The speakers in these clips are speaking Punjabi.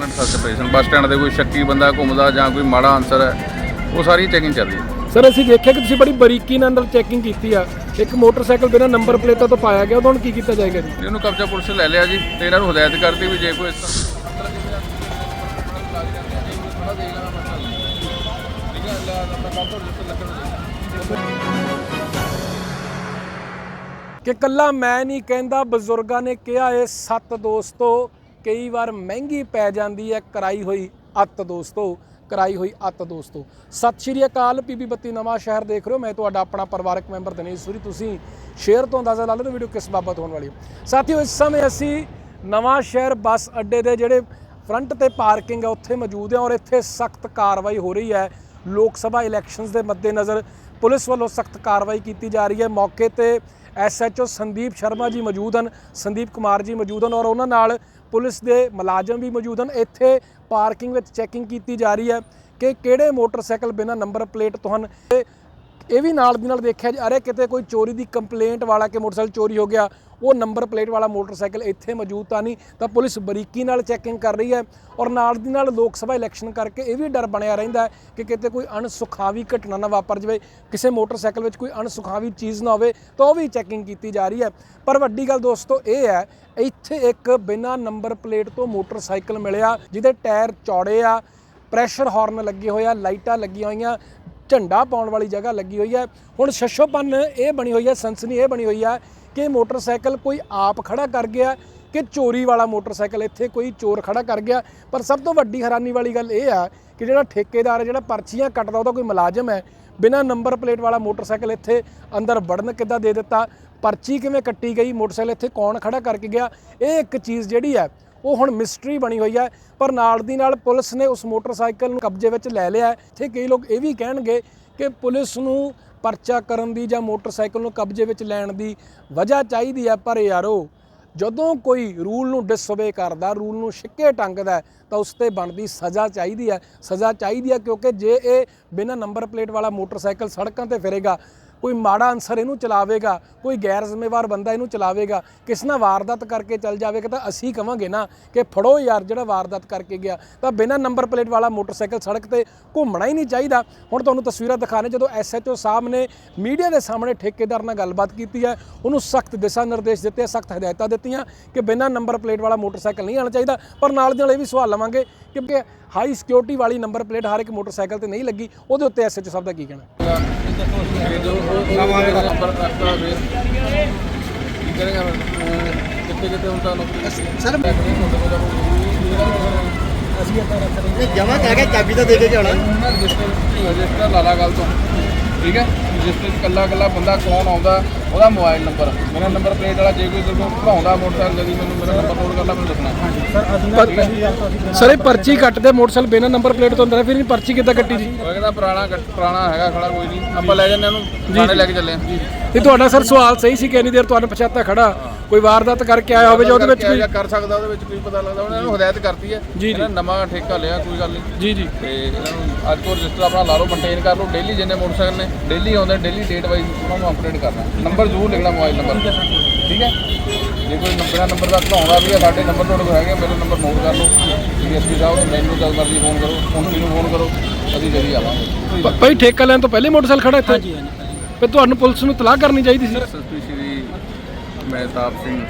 Coordinate search operation bus stand ਤੇ ਕੋਈ ਸ਼ੱਕੀ ਬੰਦਾ ਘੁੰਮਦਾ ਜਾਂ ਕੋਈ ਮਾੜਾ ਆਨਸਰ ਹੈ ਉਹ ਸਾਰੀ ਚੈਕਿੰਗ ਚੱਲ ਰਹੀ ਹੈ। ਸਰ ਅਸੀਂ ਦੇਖਿਆ ਕਿ ਤੁਸੀਂ ਬੜੀ ਬਰੀਕੀ ਨਾਲ ਅੰਦਰ ਚੈਕਿੰਗ ਕੀਤੀ ਆ। ਇੱਕ ਮੋਟਰਸਾਈਕਲ ਬਿਨਾਂ ਨੰਬਰ ਪਲੇਟਾਂ ਤੋਂ ਪਾਇਆ ਗਿਆ ਉਹਦਾ ਹੁਣ ਕੀ ਕੀਤਾ ਜਾਏਗਾ ਜੀ? ਇਹਨੂੰ ਕਬਜ਼ਾ ਪੁਲਿਸ ਲੈ ਲਿਆ ਜੀ ਤੇ ਇਹਨਾਂ ਨੂੰ ਹਦਾਇਤ ਕਰਤੀ ਵੀ ਜੇ ਕੋਈ ਇਸ ਤਰ੍ਹਾਂ ਕਿ ਕੱਲਾ ਮੈਂ ਨਹੀਂ ਕਹਿੰਦਾ ਬਜ਼ੁਰਗਾਂ ਨੇ ਕਿਹਾ ਇਹ ਸੱਤ ਦੋਸਤੋ ਕਈ ਵਾਰ ਮਹਿੰਗੀ ਪੈ ਜਾਂਦੀ ਹੈ, ਕਰਾਈ ਹੋਈ ਅੱਤ ਦੋਸਤੋ, ਕਰਾਈ ਹੋਈ ਅੱਤ ਦੋਸਤੋ। ਸਤਿ ਸ਼੍ਰੀ ਅਕਾਲ ਪੀਬੀ ਬੱਤੀ ਨਵਾਂ ਸ਼ਹਿਰ ਦੇਖ ਰਹੇ ਹੋ। ਮੈਂ ਤੁਹਾਡਾ ਆਪਣਾ ਪਰਿਵਾਰਕ ਮੈਂਬਰ ਦਿਨੇਸ਼ ਸੂਰੀ। ਤੁਸੀਂ ਸ਼ੇਅਰ ਤੋਂ ਅੰਦਾਜ਼ਾ ਲਾ ਲਓ ਵੀਡੀਓ ਕਿਸ ਬਾਬਤ ਹੋਣ ਵਾਲੀ ਹੈ। ਸਾਥੀਓ, ਇਸ ਸਮੇਂ ਅਸੀਂ ਨਵਾਂ ਸ਼ਹਿਰ ਬੱਸ ਅੱਡੇ ਦੇ ਜਿਹੜੇ ਫਰੰਟ ਤੇ ਪਾਰਕਿੰਗ ਹੈ, ਉੱਥੇ ਮੌਜੂਦ ਹਾਂ ਔਰ ਇੱਥੇ ਸਖਤ ਕਾਰਵਾਈ ਹੋ ਰਹੀ ਹੈ। ਲੋਕ ਸਭਾ ਇਲੈਕਸ਼ਨਸ ਦੇ ਮੱਦੇਨਜ਼ਰ ਪੁਲਿਸ ਵੱਲੋਂ ਸਖਤ ਕਾਰਵਾਈ ਕੀਤੀ ਜਾ ਰਹੀ ਹੈ। ਮੌਕੇ ਤੇ ਐਸਐਚਓ ਸੰਦੀਪ ਸ਼ਰਮਾ ਜੀ ਮੌਜੂਦ ਹਨ, ਸੰਦੀਪ ਕੁਮਾਰ ਜੀ ਮੌਜੂਦ ਹਨ ਔਰ ਉਹਨਾਂ ਨਾਲ ਪੁਲਿਸ ਦੇ ਮੁਲਾਜ਼ਮ ਵੀ ਮੌਜੂਦ ਹਨ। ਇੱਥੇ ਪਾਰਕਿੰਗ ਵਿੱਚ ਚੈਕਿੰਗ ਕੀਤੀ ਜਾ ਰਹੀ ਹੈ ਕਿ ਕਿਹੜੇ ਮੋਟਰਸਾਈਕਲ ਬਿਨਾਂ ਨੰਬਰ ਪਲੇਟ ਤੋਂ ਹਨ ਇਹ ਵੀ ਨਾਲ ਦੀ ਨਾਲ ਦੇਖਿਆ ਜਾ ਰਿਹਾ ਕਿਤੇ ਕੋਈ ਚੋਰੀ ਦੀ ਕੰਪਲੇਂਟ ਵਾਲਾ ਕਿ ਮੋਟਰਸਾਈਕਲ ਚੋਰੀ ਹੋ ਗਿਆ, ਉਹ ਨੰਬਰ ਪਲੇਟ ਵਾਲਾ ਮੋਟਰਸਾਈਕਲ ਇੱਥੇ ਮੌਜੂਦ ਤਾਂ ਨਹੀਂ, ਤਾਂ ਪੁਲਿਸ ਬਰੀਕੀ ਨਾਲ ਚੈਕਿੰਗ ਕਰ ਰਹੀ ਹੈ ਔਰ ਨਾਲ ਦੀ ਨਾਲ ਲੋਕ ਸਭਾ ਇਲੈਕਸ਼ਨ ਕਰਕੇ ਇਹ ਵੀ ਡਰ ਬਣਿਆ ਰਹਿੰਦਾ ਹੈ ਕਿ ਕਿਤੇ ਕੋਈ ਅਣਸੁਖਾਵੀ ਘਟਨਾ ਨਾ ਵਾਪਰ ਜਾਵੇ, ਕਿਸੇ ਮੋਟਰਸਾਈਕਲ ਵਿੱਚ ਕੋਈ ਅਣਸੁਖਾਵੀ ਚੀਜ਼ ਨਾ ਹੋਵੇ, ਤਾਂ ਉਹ ਵੀ ਚੈਕਿੰਗ ਕੀਤੀ ਜਾ ਰਹੀ ਹੈ। ਪਰ ਵੱਡੀ ਗੱਲ ਦੋਸਤੋ ਇਹ ਹੈ, ਇੱਥੇ ਇੱਕ ਬਿਨਾਂ ਨੰਬਰ ਪਲੇਟ ਤੋਂ ਮੋਟਰਸਾਈਕਲ ਮਿਲਿਆ, ਜਿਹਦੇ ਟਾਇਰ ਚੌੜੇ ਆ ਪ੍ਰੈਸ਼ਰ ਹਾਰਨ ਲੱਗੇ ਹੋਏ ਆ, ਲਾਈਟਾਂ ਲੱਗੀਆਂ ਹੋਈਆਂ ਝੰਡਾ ਪਾਉਣ ਵਾਲੀ ਜਗ੍ਹਾ ਲੱਗੀ ਹੋਈ ਹੈ। ਹੁਣ ਸ਼ਸ਼ੋਪਨ ਇਹ ਬਣੀ ਹੋਈ ਹੈ, ਸਨਸਨੀ ਇਹ ਬਣੀ ਹੋਈ ਹੈ ਕਿ ਮੋਟਰਸਾਈਕਲ ਕੋਈ ਆਪ ਖੜਾ ਕਰ ਗਿਆ ਕਿ ਚੋਰੀ ਵਾਲਾ ਮੋਟਰਸਾਈਕਲ, ਇੱਥੇ ਕੋਈ ਚੋਰ ਖੜਾ ਕਰ ਗਿਆ। ਪਰ ਸਭ ਤੋਂ ਵੱਡੀ ਹੈਰਾਨੀ ਵਾਲੀ ਗੱਲ ਇਹ ਆ ਕਿ ਜਿਹੜਾ ਠੇਕੇਦਾਰ ਹੈ, ਜਿਹੜਾ ਪਰਚੀਆਂ ਕੱਟਦਾ, ਉਹਦਾ ਕੋਈ ਮੁਲਾਜ਼ਮ ਹੈ। ਬਿਨਾਂ ਨੰਬਰ ਪਲੇਟ ਵਾਲਾ ਮੋਟਰਸਾਈਕਲ ਇੱਥੇ ਅੰਦਰ ਵੜਨ ਕਿੱਦਾਂ ਦੇ ਦਿੱਤਾ? ਪਰਚੀ ਕਿਵੇਂ ਕੱਟੀ ਗਈ? ਮੋਟਰਸਾਈਕਲ ਇੱਥੇ ਕੌਣ ਖੜਾ ਕਰਕੇ ਗਿਆ? ਇਹ ਇੱਕ ਚੀਜ਼ ਜਿਹੜੀ ਹੈ ਉਹ ਹੁਣ ਮਿਸਟਰੀ ਬਣੀ ਹੋਈ ਹੈ, ਪਰ ਨਾਲ ਦੀ ਨਾਲ ਪੁਲਿਸ ਨੇ ਉਸ ਮੋਟਰਸਾਈਕਲ ਨੂੰ ਕਬਜ਼ੇ ਵਿੱਚ ਲੈ ਲਿਆ ਇੱਥੇ ਕਈ ਲੋਕ ਇਹ ਵੀ ਕਹਿਣਗੇ ਕਿ ਪੁਲਿਸ ਨੂੰ ਪਰਚਾ ਕਰਨ ਦੀ ਜਾਂ ਮੋਟਰਸਾਈਕਲ ਨੂੰ ਕਬਜ਼ੇ ਵਿੱਚ ਲੈਣ ਦੀ ਵਜ੍ਹਾ ਚਾਹੀਦੀ ਹੈ, ਪਰ ਯਾਰੋ, ਜਦੋਂ ਕੋਈ ਰੂਲ ਨੂੰ ਡਿਸਓਬੇ ਕਰਦਾ, ਰੂਲ ਨੂੰ ਛਿੱਕੇ ਟੰਗਦਾ ਤਾਂ ਉਸ ਤੇ ਬਣਦੀ ਸਜ਼ਾ ਚਾਹੀਦੀ ਹੈ। ਸਜ਼ਾ ਚਾਹੀਦੀ ਹੈ ਕਿਉਂਕਿ ਜੇ ਇਹ ਬਿਨਾਂ ਨੰਬਰ ਪਲੇਟ ਵਾਲਾ ਮੋਟਰਸਾਈਕਲ ਸੜਕਾਂ ਤੇ ਫਿਰੇਗਾ ਕੋਈ ਮਾੜਾ ਅਨਸਰ ਇਹਨੂੰ ਚਲਾਵੇਗਾ, ਕੋਈ ਗੈਰ ਜ਼ਿੰਮੇਵਾਰ ਬੰਦਾ ਇਹਨੂੰ ਚਲਾਵੇਗਾ, ਕਿਸ ਨਾਲ ਵਾਰਦਾਤ ਕਰਕੇ ਚੱਲ ਜਾਵੇਗਾ, ਤਾਂ ਅਸੀਂ ਕਵਾਂਗੇ ਨਾ ਕਿ ਫੜੋ ਯਾਰ ਜਿਹੜਾ ਵਾਰਦਾਤ ਕਰਕੇ ਗਿਆ। ਤਾਂ ਬਿਨਾਂ ਨੰਬਰ ਪਲੇਟ ਵਾਲਾ ਮੋਟਰਸਾਈਕਲ ਸੜਕ ਤੇ ਘੁੰਮਣਾ ਹੀ ਨਹੀਂ ਚਾਹੀਦਾ। ਹੁਣ ਤੁਹਾਨੂੰ ਤਸਵੀਰਾਂ ਦਿਖਾਣੇ ਜਦੋਂ ਐਸਐਚਓ ਸਾਹਿਬ ਨੇ ਮੀਡੀਆ ਦੇ ਸਾਹਮਣੇ ਠੇਕੇਦਾਰ ਨਾਲ ਗੱਲਬਾਤ ਕੀਤੀ ਹੈ, ਉਹਨੂੰ ਸਖਤ ਦਿਸ਼ਾ ਨਿਰਦੇਸ਼ ਦਿੱਤੇ, ਸਖਤ ਹਦਾਇਤਾਂ ਦਿੱਤੀਆਂ ਕਿ ਬਿਨਾਂ ਨੰਬਰ ਪਲੇਟ ਵਾਲਾ ਮੋਟਰਸਾਈਕਲ ਨਹੀਂ ਆਉਣਾ ਚਾਹੀਦਾ। ਪਰ ਨਾਲ ਦੀ ਨਾਲ ਇਹ ਵੀ ਸਵਾਲ ਲਵਾਂਗੇ ਕਿ ਹਾਈ ਸਿਕਿਉਰਿਟੀ ਵਾਲੀ ਨੰਬਰ ਪਲੇਟ ਹਰ ਇੱਕ ਮੋਟਰਸਾਈਕਲ ਤੇ ਨਹੀਂ ਲੱਗੀ, ਉਹਦੇ ਉੱਤੇ ਐਸਐਚਓ ਸਾਹਿਬ ਦਾ ਕੀ ਕਹਿਣਾ? ਕਿੱਥੇ ਕਿੱਥੇ ਹੁੰਦਾ ਨੌਕਰੀ ਸਰ ਅਸੀਂ ਆਪਾਂ ਰੱਖ ਰਹੇ ਜਮਾ ਕਹਿ ਕੇ ਚਾਬੀ ਤਾਂ ਦੇ ਕੇ ਜਾਣਾ। ਰਜਿਸਟਰ ਰਜਿਸਟਰ ਲਾ ਲਾ ਗੱਲ ਤੋਂ। ਠੀਕ ਹੈ? ਰਜਿਸਟਰ ਕੱਲਾ ਕੱਲਾ ਬੰਦਾ ਕੌਣ ਆਉਂਦਾ ਉਹਦਾ ਮੋਬਾਈਲ ਨੰਬਰ ਮੇਰਾ ਨੰਬਰ ਪਲੇਟ ਵਾਲਾ ਜੇ ਕੋਈ ਤੁਹਾਨੂੰ ਘੁਮਾਉਂਦਾ ਮੋਟਰਸਾਈਕਲ ਦੀ ਮੈਨੂੰ ਮੇਰਾ ਨੰਬਰ ਨੋਟ ਕਰ ਲਾ ਮੈਨੂੰ ਦੱਸਣਾ। ਸਰ ਇਹ ਪਰਚੀ ਕੱਟਦੇ ਮੋਟਰਸਾਈਕਲ ਬਿਨਾਂ ਨੰਬਰ ਪਲੇਟ ਤੋਂ ਅੰਦਰ ਫਿਰ ਇਹ ਪਰਚੀ ਕਿੱਦਾਂ ਕੱਟੀ ਜੀ? ਉਹ ਕਹਿੰਦਾ ਪੁਰਾਣਾ ਪੁਰਾਣਾ ਹੈਗਾ ਖੜਾ ਕੋਈ ਨਹੀਂ। ਆਪਾਂ ਲੈ ਜੰਨੇ ਉਹਨੂੰ ਥਾਣੇ ਲੈ ਕੇ ਚੱਲੇ ਹਾਂ। ਇਹ ਤੁਹਾਡਾ ਸਰ ਸਵਾਲ ਸਹੀ ਸੀ ਕਿ ਇੰਨੀ ਦੇਰ ਤੁਹਾਨੂੰ ਪਛਾਤਾ ਖੜਾ? ਕੋਈ ਵਾਰਦਾਤ ਕਰਕੇ ਆਇਆ ਹੋਵੇ ਜਾਂ ਉਹਦੇ ਵਿੱਚ ਕੋਈ ਕਰ ਸਕਦਾ ਉਹਦੇ ਵਿੱਚ ਕੋਈ ਪਤਾ ਲੱਗਦਾ ਉਹਨਾਂ ਨੂੰ ਹਦਾਇਤ ਕਰਤੀ ਹੈ। ਜੀ, ਇਹਨਾਂ ਨਵਾਂ ਠੇਕਾ ਲਿਆ ਕੋਈ ਗੱਲ ਨਹੀਂ। ਜੀ ਜੀ। ਤੇ ਇਹਨਾਂ ਨੂੰ ਅੱਜ ਤੋਂ ਰਜਿਸਟਰ ਆਪਣਾ ਲਾ ਲਓ ਮੇਨਟੇਨ ਕਰ ਲਓ। ਡੇਲੀ ਜਿੰਨੇ ਮੋਟਰਸਾਈਕਲ ਨੇ ਡੇਲੀ ਆਉਂਦੇ ਡੇਲੀ ਡੇਟ ਵਾਈਜ਼ ਉਹਨਾਂ ਨੂੰ ਅਪਡੇਟ ਕਰਨਾ। ਨੰਬਰ ਜ਼ਰੂਰ ਲਿਖਣਾ ਮੋਬਾਈਲ ਨੰਬਰ ਠੀਕ ਹੈ? ਜੇ ਕੋਈ ਨੰਬਰਾਂ ਨੰਬਰ ਦਾ ਘਲਾਉਂਦਾ ਵੀ ਹੈ ਸਾਡੇ ਨੰਬਰ ਤੁਹਾਡੇ ਕੋਲ ਹੈਗੇ ਮੇਰੇ ਨੰਬਰ ਨੋਟ ਕਰ ਲਓ। ਡੀਐਸਪੀ ਸਾਹਿਬ ਨੂੰ ਮੈਨੂੰ ਜਦ ਮਰਜ਼ੀ ਫੋਨ ਕਰੋ ਮੁੰਸ਼ੀ ਨੂੰ ਫੋਨ ਕਰੋ ਅਸੀਂ ਜਲਦੀ ਆਵਾਂਗੇ। ਭਾਈ ਠੇਕਾ ਲੈਣ ਤੋਂ ਪਹਿਲੇ ਮੋਟਰਸਾਈਕਲ ਖੜਾ ਇੱਥੇ? ਹਾਂਜੀ ਹਾਂਜੀ। ਤੁਹਾਨੂੰ ਪੁਲਿਸ ਨੂੰ ਤਲਾਹ ਕਰਨੀ ਚਾਹੀਦੀ ਸੀ? ਮਹਿਤਾਬ ਸਿੰਘ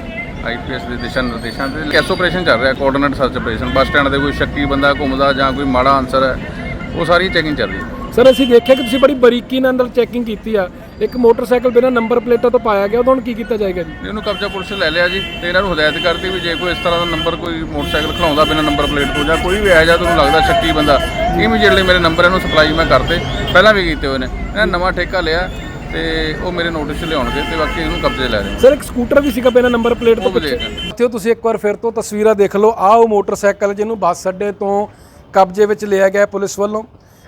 ਆਈਪੀਐਸ ਦੇ ਦਿਸ਼ਾ ਨਿਰਦੇਸ਼ਾਂ ਤੇ। ਕੈਸ ਆਪਰੇਸ਼ਨ ਚੱਲ ਰਿਹਾ coordinate search operation bus stand ਤੇ ਕੋਈ ਸ਼ੱਕੀ ਬੰਦਾ ਘੁੰਮਦਾ ਜਾਂ ਕੋਈ ਮਾੜਾ ਆਨਸਰ ਹੈ ਉਹ ਸਾਰੀ ਚੈਕਿੰਗ ਚੱਲ ਰਹੀ ਹੈ। ਸਰ ਅਸੀਂ ਦੇਖਿਆ ਕਿ ਤੁਸੀਂ ਬੜੀ ਬਰੀਕੀ ਨਾਲ ਅੰਦਰ ਚੈਕਿੰਗ ਕੀਤੀ ਆ। ਇੱਕ ਮੋਟਰਸਾਈਕਲ ਬਿਨਾਂ ਨੰਬਰ ਪਲੇਟਾਂ ਤੋਂ ਪਾਇਆ ਗਿਆ ਉਹਦਾ ਹੁਣ ਕੀ ਕੀਤਾ ਜਾਏਗਾ ਜੀ? ਇਹਨੂੰ ਕਬਜ਼ਾ ਪੁਲਿਸ ਲੈ ਲਿਆ ਜੀ ਤੇ ਇਹਨਾਂ ਨੂੰ ਹਦਾਇਤ ਕਰਤੀ ਵੀ ਜੇ ਕੋਈ ਇਸ ਤਰ੍ਹਾਂ ਦਾ ਨੰਬਰ ਕੋਈ ਮੋਟਰਸਾਈਕਲ ਖਲਾਉਂਦਾ ਬਿਨਾਂ ਨੰਬਰ ਪਲੇਟ ਤੋਂ ਜਾਂ ਕੋਈ ਵੀ ਆਇਆ ਜਾਂ ਤੁਹਾਨੂੰ ਲੱਗਦਾ ਸ਼ੱਕੀ ਬੰਦਾ ਇਮੀਡੀਏਟਲੀ ਮੇਰੇ ਨੰਬਰ ਇਹਨੂੰ ਸਪਲਾਈ ਮੈਂ ਕਰਤੇ। ਪਹਿਲਾਂ ਵੀ ਕੀਤੇ ਹੋਏ ਨੇ। ਇਹਨਾਂ ਨੇ ਨਵਾਂ ਠੇਕਾ ਲਿਆ ਤੇ ਉਹ ਮੇਰੇ ਨੋਟਿਸ 'ਚ ਲਿਆਉਣਗੇ ਤੇ ਬਾਕੀ ਇਹਨੂੰ ਕਬਜ਼ੇ ਲੈ ਰਹੇ ਸਰ ਇੱਕ ਸਕੂਟਰ ਵੀ ਸੀਗਾ ਬਿਨਾਂ ਨੰਬਰ ਪਲੇਟ ਤੋਂ ਪਿੱਛੇ। ਦੇਖ ਇੱਥੇ ਤੁਸੀਂ ਇੱਕ ਵਾਰ ਫਿਰ ਤੋਂ ਤਸਵੀਰਾਂ ਦੇਖ ਲਓ ਆਹ ਉਹ ਮੋਟਰਸਾਈਕਲ ਜਿਹਨੂੰ ਬੱਸ ਅੱਡੇ ਤੋਂ ਕਬਜ਼ੇ ਵਿੱਚ ਲਿਆ ਗਿਆ ਪੁਲਿਸ ਵੱਲੋਂ।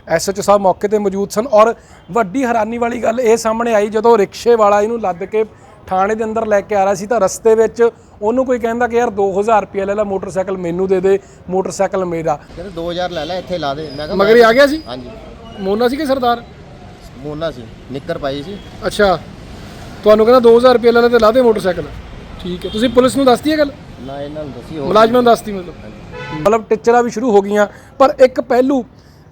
ਐਸਐਚਓ ਸਾਹਿਬ ਮੌਕੇ ਤੇ ਮੌਜੂਦ ਸਨ ਔਰ ਵੱਡੀ ਹੈਰਾਨੀ ਵਾਲੀ ਗੱਲ ਇਹ ਸਾਹਮਣੇ ਆਈ ਜਦੋਂ ਰਿਕਸ਼ੇ ਵਾਲਾ ਇਹਨੂੰ ਲੱਦ ਕੇ ਥਾਣੇ ਦੇ ਅੰਦਰ ਲੈ ਕੇ ਆ ਰਿਹਾ ਸੀ ਤਾਂ ਰਸਤੇ ਵਿੱਚ ਉਹਨੂੰ ਕੋਈ ਕਹਿੰਦਾ ਕਿ ਯਾਰ 2000 ਰੁਪਏ ਲੈ ਲੈ ਮੋਟਰਸਾਈਕਲ ਮੈਨੂੰ ਦੇ ਦੇ ਮੋਟਰਸਾਈਕਲ ਮੇਰਾ। ਕਹਿੰਦੇ 2000 ਲੈ ਲੈ ਇੱਥੇ ਲਾ ਦੇ। ਮੈਂ ਕਿਹਾ ਮਗਰ ਆ ਗਿਆ ਸੀ? ਹਾਂਜੀ। ਮੋਨਾ ਸੀ ਕਿ ਸਰਦਾਰ? ਮੋਨਾ ਸੀ ਨਿੱਕਰ ਪਾਈ ਸੀ। ਅੱਛਾ। ਤੁਹਾਨੂੰ ਕਹਿੰਦਾ 2000 ਰੁਪਏ ਲੈ ਲੈ ਤੇ ਲਾ ਦੇ ਮੋਟਰਸਾਈਕਲ। ਠੀਕ ਹੈ। ਤੁਸੀਂ ਪੁਲਿਸ ਨੂੰ ਦੱਸਤੀ ਹੈ ਗੱਲ? ਨਾ ਇਹਨਾਂ ਨੂੰ ਦੱਸੀ ਹੋਰ ਮੁਲਾਜ਼ਮਾਂ ਨੂੰ ਦੱਸਤੀ ਮਤਲਬ। ਮਤਲਬ ਟਿਚਰਾਂ ਵੀ ਸ਼ੁਰੂ ਹੋ ਗਈਆਂ ਪਰ ਇੱਕ ਪਹਿਲੂ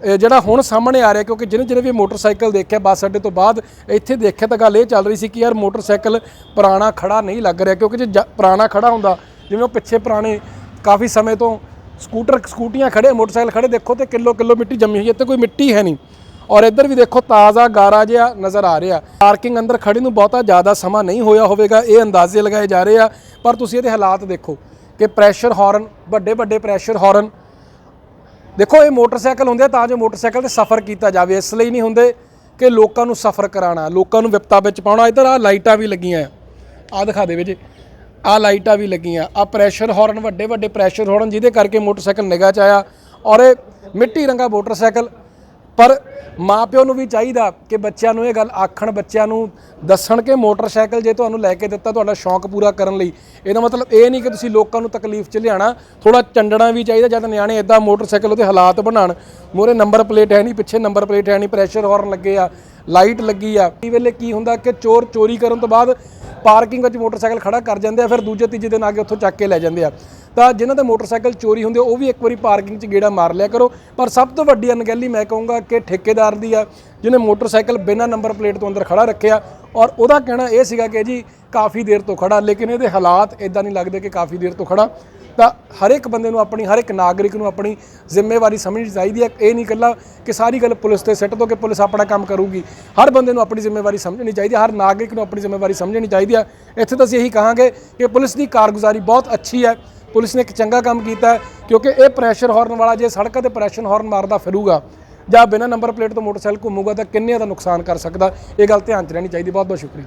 ਇਹ ਜਿਹੜਾ ਹੁਣ ਸਾਹਮਣੇ ਆ ਰਿਹਾ ਕਿਉਂਕਿ ਜਿਹਨੇ ਜਿਹਨੇ ਵੀ ਮੋਟਰਸਾਈਕਲ ਦੇਖਿਆ ਬੱਸ ਅੱਡੇ ਤੋਂ ਬਾਅਦ ਇੱਥੇ ਦੇਖਿਆ ਤਾਂ ਗੱਲ ਇਹ ਚੱਲ ਰਹੀ ਸੀ ਕਿ ਯਾਰ ਮੋਟਰਸਾਈਕਲ ਪੁਰਾਣਾ ਖੜਾ ਨਹੀਂ ਲੱਗ ਰਿਹਾ ਕਿਉਂਕਿ ਜੇ ਜ- ਪੁਰਾਣਾ ਖੜਾ ਹੁੰਦਾ ਜਿਵੇਂ ਉਹ ਪਿੱਛੇ ਪੁਰਾਣੇ ਕਾਫੀ ਸਮੇਂ ਤੋਂ ਸਕੂਟਰ ਸਕੂਟੀਆਂ ਖੜੇ ਮੋਟਰਸਾਈਕਲ ਖੜੇ ਦੇਖੋ ਤੇ ਕਿਲੋ ਕਿਲੋ ਮਿੱਟੀ ਜੰਮੀ ਹੋਈ ਹੈ ਇੱਥੇ ਕੋਈ ਮਿੱਟੀ ਹੈ ਨਹੀਂ। ਔਰ ਇੱਧਰ ਵੀ ਦੇਖੋ ਤਾਜ਼ਾ ਗਾਰਾ ਜਿਹਾ ਨਜ਼ਰ ਆ ਰਿਹਾ। ਪਾਰਕਿੰਗ ਅੰਦਰ ਖੜੀ ਨੂੰ ਬਹੁਤਾ ਜ਼ਿਆਦਾ ਸਮਾਂ ਨਹੀਂ ਹੋਇਆ ਹੋਵੇਗਾ, ਇਹ ਅੰਦਾਜ਼ੇ ਲਗਾਏ ਜਾ ਰਹੇ ਆ। ਪਰ ਤੁਸੀਂ ਇਹਦੇ ਹਾਲਾਤ ਦੇਖੋ ਕਿ ਪ੍ਰੈਸ਼ਰ ਹਾਰਨ ਵੱਡੇ ਵੱਡੇ ਪ੍ਰੈਸ਼ਰ ਹਾਰਨ ਦੇਖੋ, ਇਹ ਮੋਟਰਸਾਈਕਲ ਹੁੰਦੇ ਆ, ਤਾਂ ਜੋ ਮੋਟਰਸਾਈਕਲ ਤੇ ਸਫ਼ਰ ਕੀਤਾ ਜਾਵੇ। ਇਸ ਲਈ ਨਹੀਂ ਹੁੰਦੇ ਕਿ ਲੋਕਾਂ ਨੂੰ ਸਫ਼ਰ ਕਰਾਉਣਾ, ਲੋਕਾਂ ਨੂੰ ਵਿਪਤਾ ਵਿੱਚ ਪਾਉਣਾ। ਇੱਧਰ ਆ ਲਾਈਟਾਂ ਵੀ ਲੱਗੀਆਂ ਆ। ਦਿਖਾ ਦੇ ਵਿੱਚ ਆ ਲਾਈਟਾਂ ਵੀ ਲੱਗੀਆਂ। ਆ ਪ੍ਰੈਸ਼ਰ ਹਾਰਨ ਵੱਡੇ ਵੱਡੇ ਪ੍ਰੈਸ਼ਰ ਹਾਰਨ ਜਿਹਦੇ ਕਰਕੇ ਮੋਟਰਸਾਈਕਲ ਨਿਗਾਹ ਚ ਆਇਆ। ਔਰ ਇਹ ਮਿੱਟੀ ਰੰਗਾ ਮੋਟਰਸਾਈਕਲ। ਪਰ ਮਾਪਿਓ ਨੂੰ ਵੀ ਚਾਹੀਦਾ ਕਿ ਬੱਚਿਆਂ ਨੂੰ ਇਹ ਗੱਲ ਆਖਣ, ਬੱਚਿਆਂ ਨੂੰ ਦੱਸਣ ਕਿ ਮੋਟਰਸਾਈਕਲ ਜੇ ਤੁਹਾਨੂੰ ਲੈ ਕੇ ਦਿੱਤਾ, ਤੁਹਾਡਾ ਸ਼ੌਂਕ ਪੂਰਾ ਕਰਨ ਲਈ। ਇਹਦਾ ਮਤਲਬ ਇਹ ਨਹੀਂ ਕਿ ਤੁਸੀਂ ਲੋਕਾਂ ਨੂੰ ਤਕਲੀਫ 'ਚ ਲਿਆਣਾ ਥੋੜਾ ਚੰਡਣਾ ਵੀ ਚਾਹੀਦਾ ਜਦ ਨਿਆਣੇ ਇਦਾਂ ਮੋਟਰਸਾਈਕਲ ਉਹਦੇ ਹਾਲਾਤ ਬਣਾਉਣ। ਮੋਰੇ ਨੰਬਰ ਪਲੇਟ ਹੈ ਨਹੀਂ, ਪਿੱਛੇ ਨੰਬਰ ਪਲੇਟ ਹੈ ਨਹੀਂ, ਪ੍ਰੈਸ਼ਰ ਹਾਰਨ ਲੱਗੇ ਆ, ਲਾਈਟ ਲੱਗੀ ਆ। ਕਈ ਵੇਲੇ ਕੀ ਹੁੰਦਾ ਕਿ ਚੋਰ ਚੋਰੀ ਕਰਨ ਤੋਂ ਬਾਅਦ ਪਾਰਕਿੰਗ ਵਿੱਚ ਮੋਟਰਸਾਈਕਲ ਖੜਾ ਕਰ ਜਾਂਦੇ ਆ, ਫਿਰ ਦੂਜੇ, ਤੀਜੇ ਦਿਨ ਆ ਕੇ ਉੱਥੋਂ ਚੱਕ ਕੇ ਲੈ ਜਾਂਦੇ ਆ। ਤਾਂ ਜਿਨ੍ਹਾਂ ਦੇ ਮੋਟਰਸਾਈਕਲ ਚੋਰੀ ਹੁੰਦੇ ਉਹ ਵੀ ਇੱਕ ਵਾਰੀ ਪਾਰਕਿੰਗ 'ਚ ਗੇੜਾ ਮਾਰ ਲਿਆ ਕਰੋ। ਪਰ ਸਭ ਤੋਂ ਵੱਡੀ ਅਣਗਹਿਲੀ ਮੈਂ ਕਹੂੰਗਾ ਕਿ ਠੇਕੇਦਾਰ ਦੀ ਆ, ਜਿਹਨੇ ਮੋਟਰਸਾਈਕਲ ਬਿਨਾਂ ਨੰਬਰ ਪਲੇਟ ਤੋਂ ਅੰਦਰ ਖੜਾ ਰੱਖਿਆ। ਔਰ ਉਹਦਾ ਕਹਿਣਾ ਇਹ ਸੀਗਾ ਕਿ ਜੀ, ਕਾਫੀ ਦੇਰ ਤੋਂ ਖੜਾ, ਲੇਕਿਨ ਇਹਦੇ ਹਾਲਾਤ ਇਦਾਂ ਨਹੀਂ ਲੱਗਦੇ ਕਿ ਕਾਫੀ ਦੇਰ ਤੋਂ ਖੜਾ। ਤਾਂ ਹਰ ਇੱਕ ਬੰਦੇ ਨੂੰ ਆਪਣੀ, ਹਰ ਇੱਕ ਨਾਗਰਿਕ ਨੂੰ ਆਪਣੀ ਜ਼ਿੰਮੇਵਾਰੀ ਸਮਝਣੀ ਚਾਹੀਦੀ ਹੈ। ਇਹ ਨਹੀਂ ਇਕੱਲਾ ਕਿ ਸਾਰੀ ਗੱਲ ਪੁਲਿਸ ਤੇ ਸਿੱਟ ਦੋ ਕਿ ਪੁਲਿਸ ਆਪਣਾ ਕੰਮ ਕਰੂਗੀ। ਹਰ ਬੰਦੇ ਨੂੰ ਆਪਣੀ ਜ਼ਿੰਮੇਵਾਰੀ ਸਮਝਣੀ ਚਾਹੀਦੀ ਹੈ, ਹਰ ਨਾਗਰਿਕ ਨੂੰ ਆਪਣੀ ਜ਼ਿੰਮੇਵਾਰੀ ਸਮਝਣੀ ਚਾਹੀਦੀ ਹੈ। ਇੱਥੇ ਤਾਂ ਅਸੀਂ ਇਹੀ ਕਹਾਂਗੇ ਕਿ ਪੁਲਿਸ ਦੀ ਕਾਰਗੁਜ਼ਾਰੀ ਬਹੁਤ ਅੱਛੀ ਹੈ। ਪੁਲਿਸ ਨੇ ਇੱਕ ਚੰਗਾ ਕੰਮ ਕੀਤਾ ਕਿਉਂਕਿ ਇਹ ਪ੍ਰੈਸ਼ਰ ਹਾਰਨ ਵਾਲਾ ਜੇ ਸੜਕਾਂ ਤੇ ਪ੍ਰੈਸ਼ਰ ਹਾਰਨ ਮਾਰਦਾ ਫਿਰੂਗਾ, ਜਾਂ ਬਿਨਾਂ ਨੰਬਰ ਪਲੇਟ ਤੋਂ ਮੋਟਰਸਾਈਕਲ ਘੁੰਮੂਗਾ, ਤਾਂ ਕਿੰਨੇ ਦਾ ਨੁਕਸਾਨ ਕਰ ਸਕਦਾ? ਇਹ ਗੱਲ ਧਿਆਨ 'ਚ ਰਹਿਣੀ ਚਾਹੀਦੀ ਬਹੁਤ ਬਹੁਤ ਸ਼ੁਕਰੀਆ।